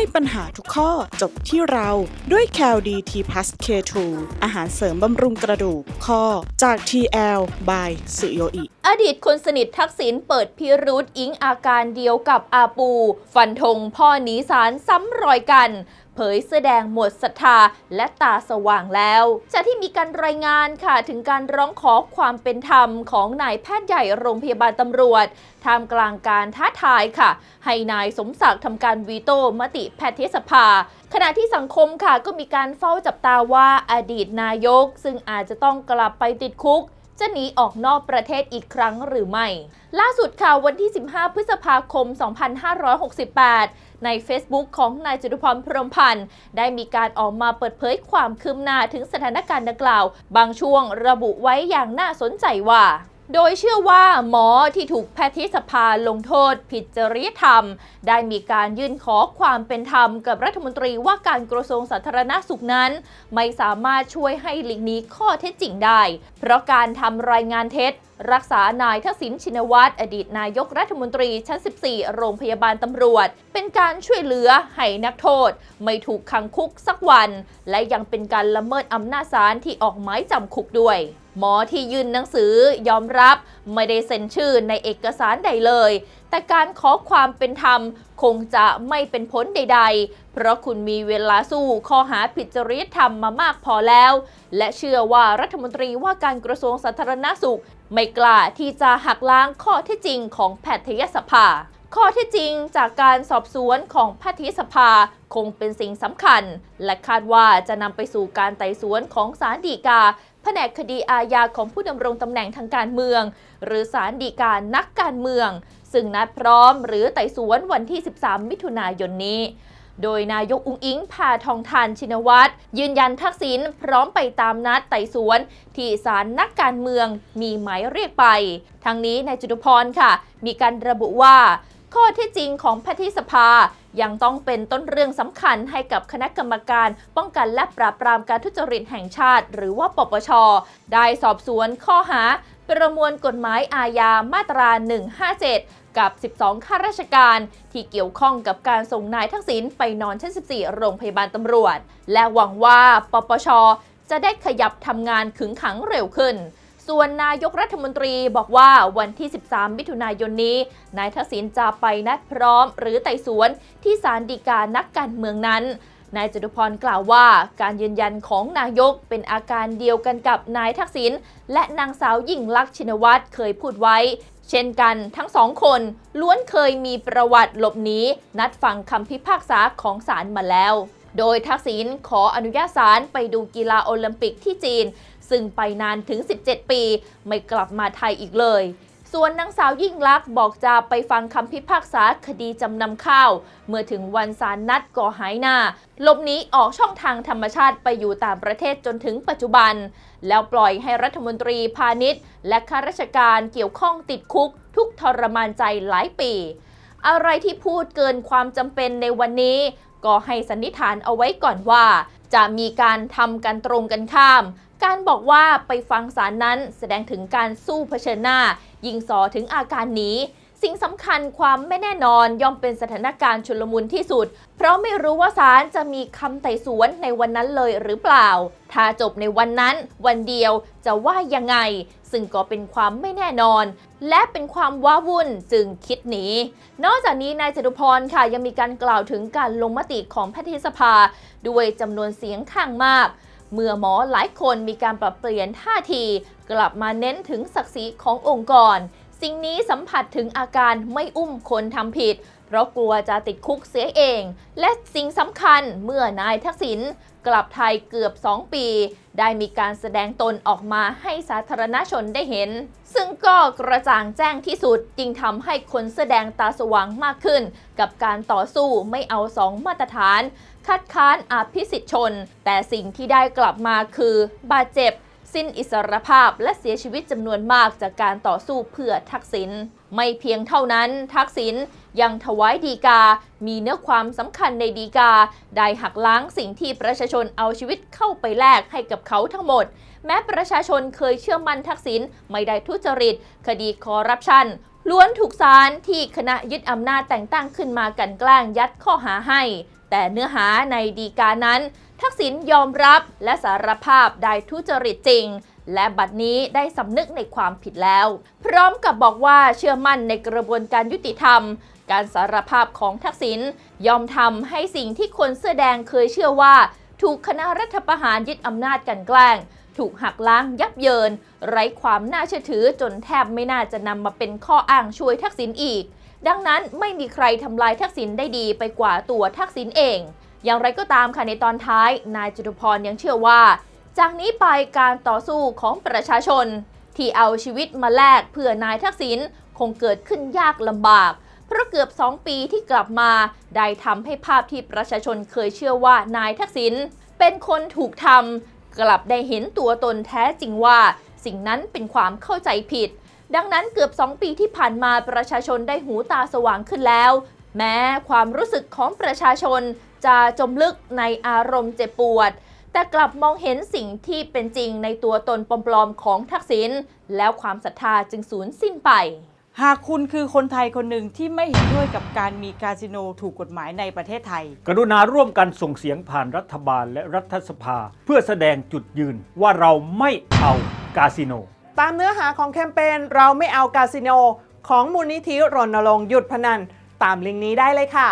ให้ปัญหาทุกข้อจบที่เราด้วย c a l d t p l u s K2 อาหารเสริมบำรุงกระดูกข้อจาก TL by สุโยอิอดีตคนสนิททักษิณเปิดพิรุษอิงอาการเดียวกับอาปู ฟันธงพ่อหนีสารซ้ำรอยกัน เผยแสดงหมดศรัทธาและตาสว่างแล้ว จากที่มีการรายงานค่ะถึงการร้องขอความเป็นธรรมของนายแพทย์ใหญ่โรงพยาบาลตำรวจท่ามกลางการท้าทายค่ะ ให้นายสมศักดิ์ทำการวีโต้มติแพทยสภา ขณะที่สังคมค่ะก็มีการเฝ้าจับตาว่าอดีตนายก ซึ่งอาจจะต้องกลับไปติดคุก จะหนีออกนอกประเทศอีกครั้งหรือไม่ ล่าสุดค่ะวันที่ 15 พฤษภาคม 2568 ใน Facebook ของนายจตุพรพรหมพันธ์ ได้มีการออกมาเปิดเผยความคืบหน้าถึงสถานการณ์ดังกล่าว บางช่วงระบุไว้อย่างน่าสนใจว่า โดยเชื่อว่าหมอที่ถูกแพทยสภาลงโทษผิดจริยธรรม ได้มีการยื่นขอความเป็นธรรมกับรัฐมนตรีว่าการกระทรวงสาธารณสุขนั้น ไม่สามารถช่วยให้หลีกหนีข้อเท็จจริงได้ เพราะการทำรายงานเท็จ รักษานายทักษิณชินวัตรอดีตนายกรัฐมนตรีชั้น 14 โรงพยาบาลตำรวจ เป็นการช่วยเหลือให้นักโทษ ไม่ถูกขังคุกสักวัน และยังเป็นการละเมิดอำนาจศาลที่ออกหมายจำคุกด้วย หมอที่ยื่นหนังสือยอมรับไม่ได้เซ็นชื่อในเอกสารใดเลย แต่การขอความเป็นธรรมคงจะไม่เป็นผลใด ๆ เพราะคุณมีเวลาสู้ข้อหาผิดจริยธรรมมามากพอแล้ว และเชื่อว่ารัฐมนตรีว่าการกระทรวงสาธารณสุข ไม่กล้าที่จะหักล้างข้อท็จจริงของแพทยสภาข้อท็จจริงจากการสอบสวนของแพทยสภาคงเป็นสิ่งสำคัญ และคาดว่าจะนำไปสู่การไต่สวนของศาลฎีกา ผนกคดีอาญาของผู้ดำรงตำแหน่งทางการเมือง หรือศาลฎีกานักการเมือง ซึ่งนัดพร้อมหรือไต่สวนวันที่ 13 มิถุนายนนี้โดยนายกอุ้งอิงพาทองทานชินวัตรยืนยันทักษิณพร้อมไปตามนัดไต่สวน ที่ศาลนักการเมืองมีหมายเรียกไป ทั้งนี้นายจตุพรค่ะ มีการระบุว่า ข้อท็จจริงของแพทยสภา ยังต้องเป็นต้นเรื่องสำคัญให้กับคณะกรรมการป้องกันและปราบปรามการทุจริตแห่งชาติ หรือว่าปปช ได้สอบสวนข้อหา ประมวลกฎหมายอาญามาตรา 157 กับ 12 ข้าราชการ ที่เกี่ยวข้องกับการส่งนายทักษิณไปนอนชั้น 14 โรงพยาบาลตำรวจ และหวังว่าปปช จะได้ขยับทำงานขึงขังเร็วขึ้น ส่วนนายกรัฐมนตรีบอกว่าวันที่ 13 มิถุนายนนี้ นายทักษิณจะไปนัดพร้อม หรือไต่สวนที่ศาลฎีกานักการเมืองนั้นนายจตุพรกล่าวว่า การยืนยันของนายกเป็นอาการเดียวกันกับนายทักษิณและนางสาวยิ่งลักษณ์ชินวัตรเคยพูดไว้ เช่นกันทั้งสองคนล้วนเคยมีประวัติหลบหนีนัดฟังคำพิพากษาของศาลมาแล้ว โดยทักษิณขออนุญาตศาลไปดูกีฬาโอลิมปิกที่จีน ซึ่งไปนานถึง 17 ปี ไม่กลับมาไทยอีกเลย ส่วนนางสาวยิ่งลักษณ์บอกจะไปฟังคำพิพากษาคดีจำนำข้าว เมื่อถึงวันศาลนัดก่อหายหน้าหลบหนีออกช่องทางธรรมชาติไปอยู่ต่างประเทศจนถึงปัจจุบัน แล้วปล่อยให้รัฐมนตรีพาณิชย์ และข้าราชการเกี่ยวข้องติดคุก ทุกทรมานใจหลายปี อะไรที่พูดเกินความจำเป็นในวันนี้ก็ให้สันนิษฐานเอาไว้ก่อนว่า จะมีการทำกันตรงกันข้าม การบอกว่าไปฟังสารนั้นแสดงถึงการสู้เผชิญหน้า ยิงสอถึงอาการนี้ สิ่งสำคัญความไม่แน่นอนย่อมเป็นสถานการณ์ชุลมุนที่สุด เพราะไม่รู้ว่าศาลจะมีคำไต่สวนในวันนั้นเลยหรือเปล่า ถ้าจบในวันนั้น วันเดียวจะว่ายังไง ซึ่งก็เป็นความไม่แน่นอน และเป็นความว้าวุ่นจึงคิดหนีนอกจากนี้นายจตุพรค่ะยังมีการกล่าวถึงการลงมติของแพทยสภา ด้วยจำนวนเสียงข้างมาก เมื่อหมอหลายคนมีการปรับเปลี่ยนท่าที กลับมาเน้นถึงศักดิ์ศรีขององค์กร สิ่งนี้สัมผัสถึงอาการไม่อุ้มคนทำผิด เพราะกลัวจะติดคุกเสียเอง และสิ่งสำคัญเมื่อนายทักษิณกลับไทยเกือบ 2 ปี ได้มีการแสดงตนออกมาให้สาธารณชนได้เห็น ซึ่งก็กระจ่างแจ้งที่สุดจึงทำให้คนแสดงตาสว่างมากขึ้น กับการต่อสู้ไม่เอาสองมาตรฐาน คัดค้านอภิสิทธิชน แต่สิ่งที่ได้กลับมาคือบาดเจ็บ สิ้นอิสรภาพและเสียชีวิตจำนวนมากจากการต่อสู้เพื่อทักษิณไม่เพียงเท่านั้นทักษิณยังถวายดีกา มีเนื้อความสำคัญในดีกา ได้หักล้างสิ่งที่ประชาชนเอาชีวิตเข้าไปแลกให้กับเขาทั้งหมด แม้ประชาชนเคยเชื่อมั่นทักษิณไม่ได้ทุจริต คดีคอร์รัปชันล้วนถูกศาลที่คณะยึดอำนาจแต่งตั้งขึ้นมากันแกล้งยัดข้อหาให้ แต่เนื้อหาในดีกานั้น ทักษิณยอมรับและสารภาพได้ทุจริตจริง และบัดนี้ได้สำนึกในความผิดแล้ว พร้อมกับบอกว่าเชื่อมั่นในกระบวนการยุติธรรม การสารภาพของทักษิณยอมทำให้สิ่งที่คนเสื้อแดงเคยเชื่อว่า ถูกคณะรัฐประหารยึดอำนาจกันแกล้งถูกหักล้างยับเยิน ไร้ความน่าเชื่อถือจนแทบไม่น่าจะนำมาเป็นข้ออ้างช่วยทักษิณอีก ดังนั้นไม่มีใครทำลายทักษิณได้ดีไปกว่าตัวทักษิณเอง อย่างไรก็ตามค่ะในตอนท้าย นายจตุพรยังเชื่อว่า จากนี้ไปการต่อสู้ของประชาชน ที่เอาชีวิตมาแลกเพื่อนายทักษิณคงเกิดขึ้นยากลำบาก เพราะเกือบ 2 ปีที่กลับมาได้ทำให้ภาพที่ประชาชนเคยเชื่อว่านายทักษิณเป็นคนถูกทำกลับได้เห็นตัวตนแท้จริงว่า สิ่งนั้นเป็นความเข้าใจผิด ดังนั้นเกือบ 2 ปีที่ผ่านมาประชาชนได้หูตาสว่างขึ้นแล้ว แม้ความรู้สึกของประชาชน จะจมลึกในอารมณ์เจ็บปวด แต่กลับมองเห็นสิ่งที่เป็นจริงในตัวตนปลอมๆของทักษิณแล้วความศรัทธาจึงสูญสิ้นไป หากคุณคือคนไทยคนหนึ่งที่ไม่เห็นด้วยกับการมีคาสิโนถูกกฎหมายในประเทศไทย กรุณาร่วมกันส่งเสียงผ่านรัฐบาลและรัฐสภา เพื่อแสดงจุดยืนว่าเราไม่เอากาสิโน ตามเนื้อหาของแคมเปญเราไม่เอากาสิโน ของมูลนิธิรณรงค์หยุดพนัน ตามลิงก์นี้ได้เลยค่ะ